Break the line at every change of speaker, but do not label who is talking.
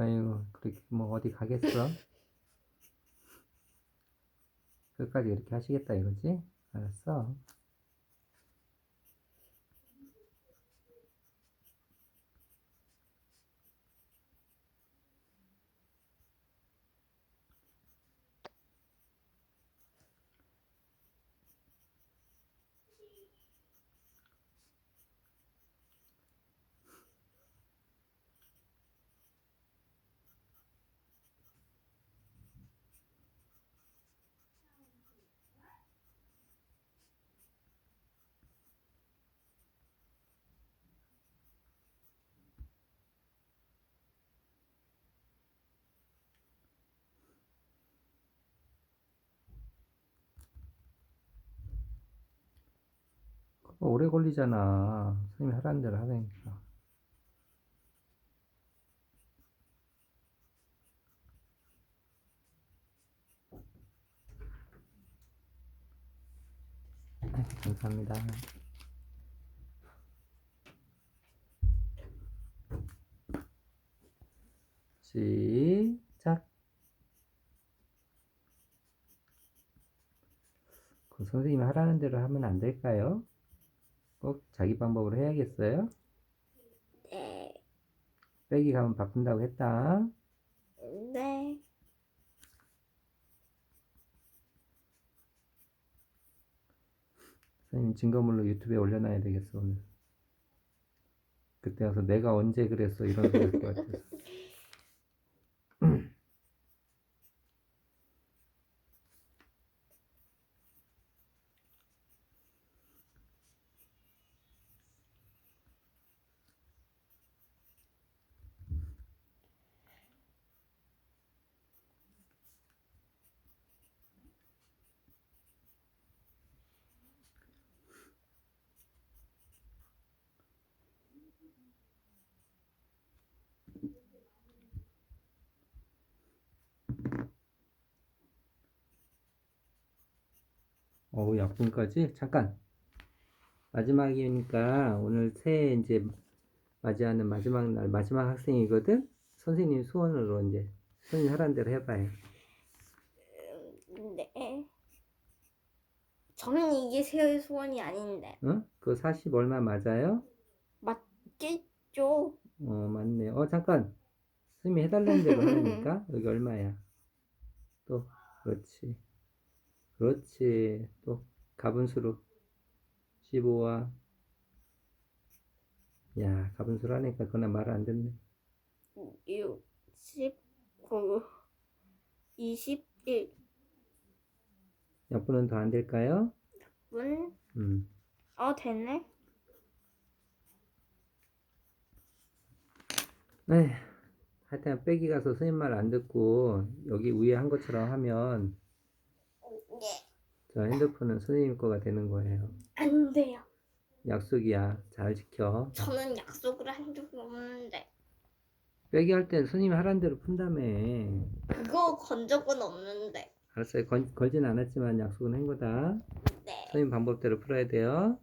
아이고, 그렇게 뭐 어디 가겠어? 끝까지 그렇게 하시겠다 이거지? 알았어. 오래 걸리잖아. 선생님이 하라는 대로 하라니까. 네, 감사합니다. 시작. 그 선생님이 하라는 대로 하면 안 될까요? 꼭 자기 방법으로 해야겠어요?
네.
빼기 가면 바꾼다고 했다.
네.
선생님 증거물로 유튜브에 올려놔야 되겠어 오늘. 그때 가서 내가 언제 그랬어 이런 소리 할것 같아서. 어우 약분까지 잠깐 마지막이니까 오늘 새해 이제 맞이하는 마지막 날 마지막 학생이거든 선생님 소원으로 이제 선생님 하라는 대로 해봐요
네. 저는 이게 새 소원이 아닌데.
응? 그거 40 얼마 맞아요?
맞겠죠?
어 맞네 어 잠깐 선생님이 해달라는 대로 하니까 여기 얼마야 또 그렇지 그렇지 또 가분수로 15와 야 가분수로 하니까 그나 말 안 듣네
6, 19, 21분.
약분은 더 안 될까요? 음.
어, 됐네.
네. 하여튼 빼기 가서 선생님 말 안 듣고 여기 위에 한 것처럼 하면
네.
저 핸드폰은 선생님 거가 되는 거예요.
안 돼요.
약속이야. 잘 지켜.
저는 약속을 한 적이 없는데.
빼기 할땐 선생님이 하라는 대로 푼다며.
그거 건 적은 없는데.
알았어요. 걸, 걸진 않았지만 약속은 한 거다.
네.
선생님 방법대로 풀어야 돼요.